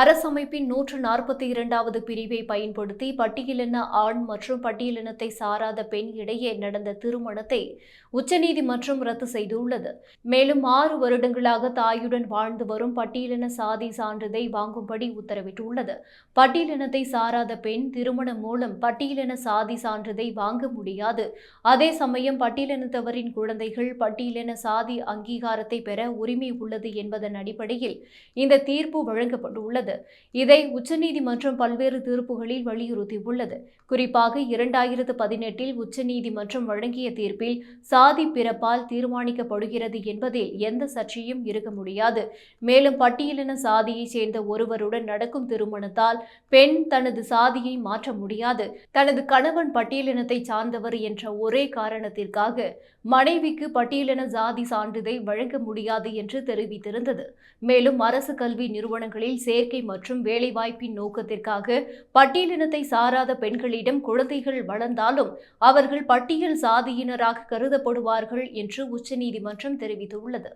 அரசமைப்பின் நூற்று நாற்பத்தி இரண்டாவது பிரிவை பயன்படுத்தி பட்டியலின ஆண் மற்றும் பட்டியலினத்தை சாராத பெண் இடையே நடந்த திருமணத்தை உச்சநீதிமன்றம் ரத்து செய்துள்ளது. மேலும் ஆறு வருடங்களாக தாயுடன் வாழ்ந்து வரும் பட்டியலின சாதி சான்றிதழை வாங்கும்படி உத்தரவிட்டுள்ளது. பட்டியலினத்தை சாராத பெண் திருமணம் மூலம் பட்டியலின சாதி சான்றிதழை வாங்க முடியாது. அதே சமயம் பட்டியலினத்தவரின் குழந்தைகள் பட்டியலின சாதி அங்கீகாரத்தை பெற உரிமை உள்ளது என்பதன் அடிப்படையில் இந்த தீர்ப்பு வழங்கப்பட்டுள்ளது. உள்ளது. இதை உச்சநீதிமன்றம் பல்வேறு தீர்ப்புகளில் வலியுறுத்தியுள்ளது. குறிப்பாக இரண்டாயிரத்து பதினெட்டில் உச்சநீதிமன்றம் வழங்கிய தீர்ப்பில் சாதி பிறப்பால் தீர்மானிக்கப்படுகிறது என்பதில் எந்த சர்ச்சையும் இருக்க முடியாது. மேலும் பட்டியலின சாதியைச் சேர்ந்த ஒருவருடன் நடக்கும் திருமணத்தால் பெண் தனது சாதியை மாற்ற முடியாது. தனது கணவன் பட்டியலினத்தை சார்ந்தவர் என்ற ஒரே காரணத்திற்காக மனைவிக்கு பட்டியலின சாதி சான்றிதழ் வழங்க முடியாது என்று தெரிவித்திருந்தது. மேலும் அரசு கல்வி நிறுவனங்களில் சேர்க்கை சேர்க்கை மற்றும் வேலைவாய்ப்பின் நோக்கத்திற்காக பட்டியலினத்தை சாராத பெண்களிடம் குழந்தைகள் வளர்ந்தாலும் அவர்கள் பட்டியல் சாதியினராக கருதப்படுவார்கள் என்று உச்சநீதிமன்றம் தெரிவித்துள்ளது.